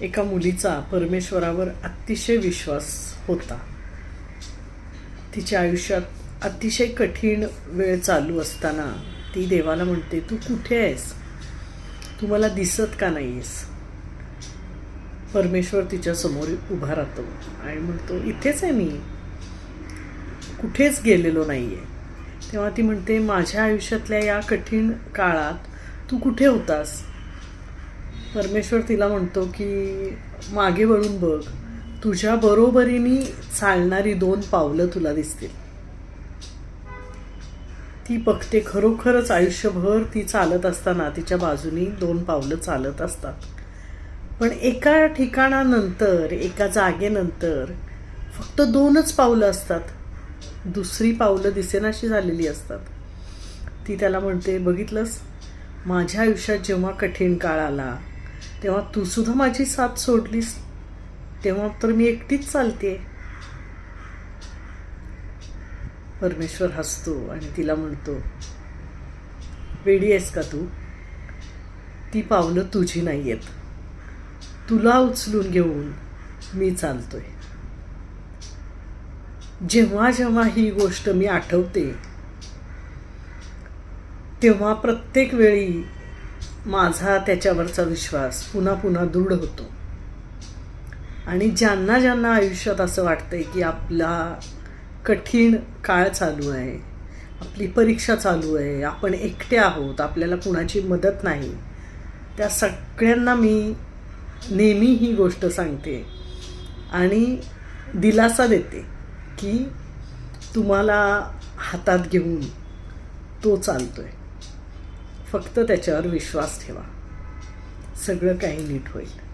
एका मुलीचा परमेश्वरावर अतिशय विश्वास होता. तिच्या आयुष्यात अतिशय कठीण वेळ चालू असताना ती देवाला म्हणते तू कुठे आहेस? तू मला दिसत का नाही आहेस परमेश्वर तिच्या समोर उभा राहतो आणि म्हणतो इथेच आहे मी. कुठेच गेलेलो नाही आहे तेव्हा ती म्हणते माझ्या आयुष्यातल्या या कठीण काळात तू कुठे होतास? परमेश्वर तिला म्हणतो की मागे वळून बघ. तुझ्या बरोबरीने चालणारी दोन पावलं तुला दिसतील. ती बघते खरोखरच आयुष्यभर ती चालत असताना तिच्या बाजूनी दोन पावलं चालत असतात. पण एका ठिकाणानंतर एका जागेनंतर फक्त दोनच पावलं असतात. दुसरी पावलं दिसेनाशी झालेली असतात. ती त्याला म्हणते बघितलंस? माझ्या आयुष्यात जेव्हा कठीण काळ आला तेव्हा तू सुद्धा माझी साथ सोडलीस. तेव्हा तर मी एकटीच चालते परमेश्वर हसतो आणि तिला म्हणतो वेडी आहेस का तू? ती पावलं तुझी नाही आहेत तुला उचलून घेऊन मी चालतोय. जेव्हा जेव्हा ही गोष्ट मी आठवते तेव्हा प्रत्येक वेळी माझा त्याच्यावरचा विश्वास पुन्हा पुन्हा दृढ होतो. आणि ज्यांना ज्यांना आयुष्यात असं वाटतंय की आपला कठीण काळ चालू आहे आपली परीक्षा चालू आहे आपण एकटे आहोत आपल्याला कुणाची मदत नाही त्या सगळ्यांना मी नेहमी ही गोष्ट सांगते आणि दिलासा देते की तुम्हाला हातात घेऊन तो चालतो आहे फक्त त्याच्यावर विश्वास ठेवा. सगळं काही नीट होईल.